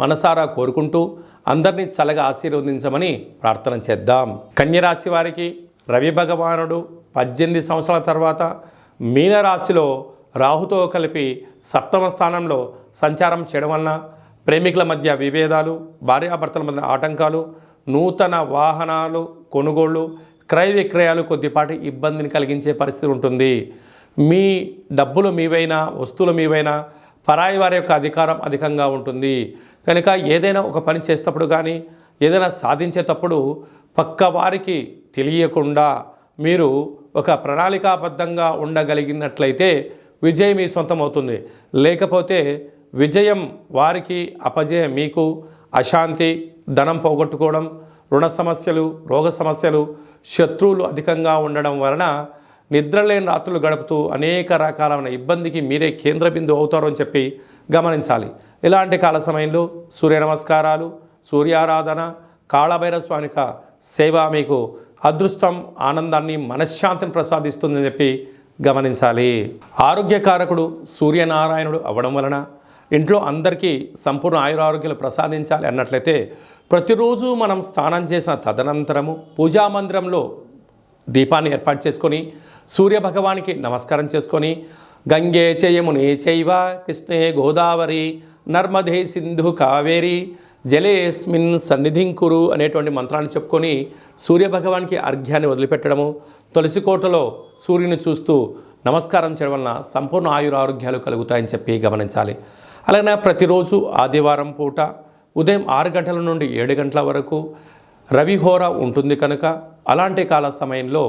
మనసారా కోరుకుంటూ అందరినీ చల్లగా ఆశీర్వదించమని ప్రార్థన చేద్దాం. కన్యరాశి వారికి రవి భగవానుడు పద్దెనిమిది సంవత్సరాల తర్వాత మీనరాశిలో రాహుతో కలిపి సప్తమ స్థానంలో సంచారం చేయడం వలన ప్రేమికుల మధ్య విభేదాలు భార్యాభర్తల మధ్య ఆటంకాలు నూతన వాహనాలు కొనుగోళ్ళు క్రయ విక్రయాలు కొద్దిపాటి ఇబ్బందిని కలిగించే పరిస్థితి ఉంటుంది. మీ డబ్బులు మీవైనా వస్తువులు మీవైనా పరాయి వారి యొక్క అధికారం అధికంగా ఉంటుంది. కనుక ఏదైనా ఒక పని చేసేటప్పుడు కానీ ఏదైనా సాధించేటప్పుడు పక్క వారికి తెలియకుండా మీరు ఒక ప్రణాళికాబద్ధంగా ఉండగలిగినట్లయితే విజయం మీ సొంతం అవుతుంది. లేకపోతే విజయం వారికి అపజయం మీకు. అశాంతి ధనం పోగొట్టుకోవడం రుణ సమస్యలు రోగ సమస్యలు శత్రువులు అధికంగా ఉండడం వలన నిద్రలేని రాత్రులు గడుపుతూ అనేక రకాలైన ఇబ్బందికి మీరే కేంద్ర బిందువు అవుతారు అని చెప్పి గమనించాలి. ఇలాంటి కాల సమయంలో సూర్య నమస్కారాలు సూర్యారాధన కాళభైరవ స్వామిక సేవ మీకు అదృష్టం ఆనందాన్ని మనశ్శాంతిని ప్రసాదిస్తుందని చెప్పి గమనించాలి. ఆరోగ్యకారకుడు సూర్యనారాయణుడు అవ్వడం వలన ఇంట్లో అందరికీ సంపూర్ణ ఆయురారోగ్యాలు ప్రసాదించాలి అన్నట్లయితే ప్రతిరోజు మనం స్నానం చేసిన తదనంతరము పూజా మందిరంలో దీపాన్ని ఏర్పాటు చేసుకొని సూర్య భగవానికి నమస్కారం చేసుకొని గంగే చయమునే చైవ కృష్ణే గోదావరి నర్మదే సింధు కావేరి జలేస్మిన్ సన్నిధింకురు అనేటువంటి మంత్రాన్ని చెప్పుకొని సూర్యభగవానికి అర్ఘ్యాన్ని వదిలిపెట్టడము తులసి కోటలో సూర్యుని చూస్తూ నమస్కారం చేయడం వలన సంపూర్ణ ఆయురారోగ్యాలు కలుగుతాయని చెప్పి గమనించాలి. అలాగే ప్రతిరోజు ఆదివారం పూట ఉదయం ఆరు గంటల నుండి ఏడు గంటల వరకు రవిహోర ఉంటుంది కనుక అలాంటి కాల సమయంలో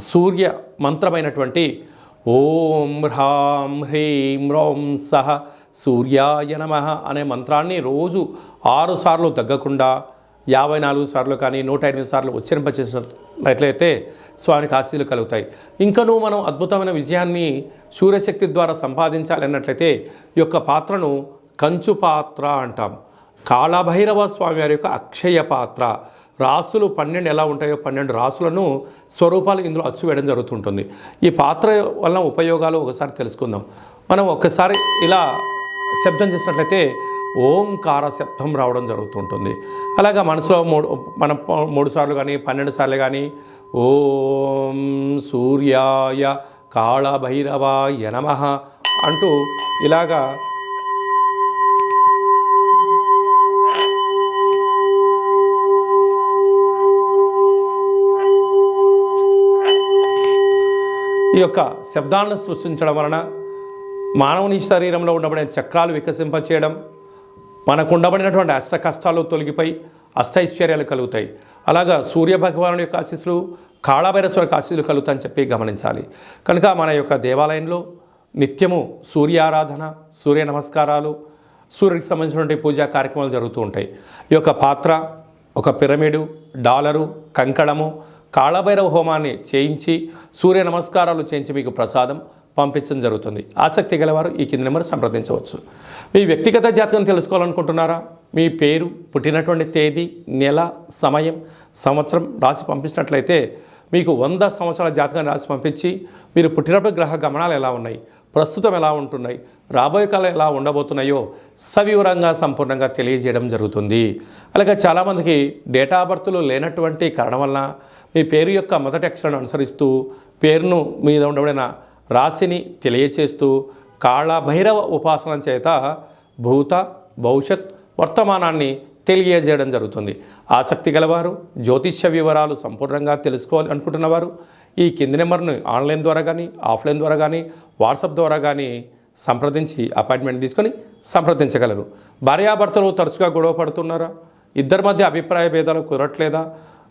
సూర్య మంత్రమైనటువంటి ఓం హ్రాం హ్రీం రోం సహ సూర్యాయ నమ అనే మంత్రాన్ని రోజు ఆరు సార్లు తగ్గకుండా యాభై నాలుగు సార్లు కానీ నూట ఎనిమిది సార్లు ఉచ్చరింపచేసినట్లయితే స్వామికి ఆశీలు కలుగుతాయి. ఇంకనూ మనం అద్భుతమైన విజయాన్ని సూర్యశక్తి ద్వారా సంపాదించాలి అన్నట్లయితే ఈ యొక్క పాత్రను కంచు పాత్ర అంటాం. కాళభైరవ స్వామి వారి యొక్క అక్షయ పాత్ర. రాసులు పన్నెండు ఎలా ఉంటాయో పన్నెండు రాసులను స్వరూపాలు ఇందులో అచ్చు వేయడం జరుగుతుంటుంది. ఈ పాత్ర వల్ల ఉపయోగాలు ఒకసారి తెలుసుకుందాం. మనం ఒకసారి ఇలా శబ్దం చేసినట్లయితే ఓంకార శబ్దం రావడం జరుగుతుంటుంది. అలాగా మనసులో మూడు మనం మూడు సార్లు కానీ పన్నెండు సార్లు కానీ ఓం సూర్యాయ కాళభైరవాయ నమ అంటూ ఇలాగా ఈ యొక్క శబ్దాలను సృష్టించడం వలన మానవుని శరీరంలో ఉండబడిన చక్రాలు వికసింపచేయడం మనకు ఉండబడినటువంటి అష్ట కష్టాలు తొలగిపోయి అష్టైశ్వర్యాలు కలుగుతాయి. అలాగా సూర్య భగవాను యొక్క ఆశీస్సులు కాళభైరస్వర యొక్క ఆశీస్సులు కలుగుతాయని చెప్పి గమనించాలి. కనుక మన యొక్క దేవాలయంలో నిత్యము సూర్యారాధన సూర్య నమస్కారాలు సూర్యుడికి సంబంధించినటువంటి పూజా కార్యక్రమాలు జరుగుతూ ఉంటాయి. ఈ యొక్క పాత్ర ఒక పిరమిడు డాలరు కంకణము కాళభైరవ హోమాన్ని చేయించి సూర్య నమస్కారాలు చేయించి మీకు ప్రసాదం పంపించడం జరుగుతుంది. ఆసక్తి గలవారు ఈ కింది నెంబర్ సంప్రదించవచ్చు. మీ వ్యక్తిగత జాతకం తెలుసుకోవాలనుకుంటున్నారా? మీ పేరు పుట్టినటువంటి తేదీ నెల సమయం సంవత్సరం రాసి పంపించినట్లయితే మీకు వంద సంవత్సరాల జాతకాన్ని రాసి పంపించి మీరు పుట్టినప్పుడు గ్రహ గమనాలు ఎలా ఉన్నాయి? ప్రస్తుతం ఎలా ఉంటున్నాయి? రాబోయే కాలం ఎలా ఉండబోతున్నాయో సవివరంగా సంపూర్ణంగా తెలియజేయడం జరుగుతుంది. అలాగే చాలామందికి డేటా బర్త్లు లేనటువంటి కారణం వలన మీ పేరు యొక్క మొదటి అక్షరాన్ని అనుసరిస్తూ పేరును మీద ఉండబడిన రాశిని తెలియచేస్తూ కాళభైరవ ఉపాసన చేత భూత భవిష్యత్ వర్తమానాన్ని తెలియజేయడం జరుగుతుంది. ఆసక్తి గలవారు జ్యోతిష్య వివరాలు సంపూర్ణంగా తెలుసుకోవాలి అనుకుంటున్నవారు ఈ కింది నెంబర్ను ఆన్లైన్ ద్వారా కానీ ఆఫ్లైన్ ద్వారా కానీ వాట్సాప్ ద్వారా కానీ సంప్రదించి అపాయింట్మెంట్ తీసుకొని సంప్రదించగలరు. భార్యాభర్తలు తరచుగా గొడవ పడుతున్నారా? ఇద్దరి మధ్య అభిప్రాయ భేదాలు కుదరట్లేదా?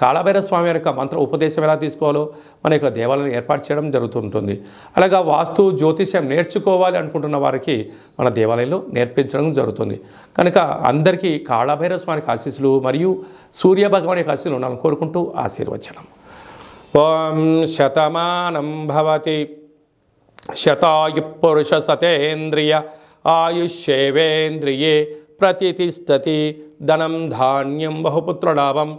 కాళభైర స్వామి యొక్క మంత్ర ఉపదేశం ఎలా తీసుకోవాలో మన యొక్క దేవాలయం ఏర్పాటు చేయడం జరుగుతుంటుంది. అలాగా వాస్తు జ్యోతిష్యం నేర్చుకోవాలి అనుకుంటున్న వారికి మన దేవాలయంలో నేర్పించడం జరుగుతుంది. కనుక అందరికీ కాళభైర స్వామికి ఆశీస్సులు మరియు సూర్య భగవాని యొక్క ఆశీస్సులు ఉండాలని కోరుకుంటూ ఆశీర్వచనం. ఓం శతమానం భవతి. శతాయు పురుష సతేంద్రియ ఆయుష్యేవేంద్రియే ప్రతిష్టతి ధనం ధాన్యం బహుపుత్రలాభం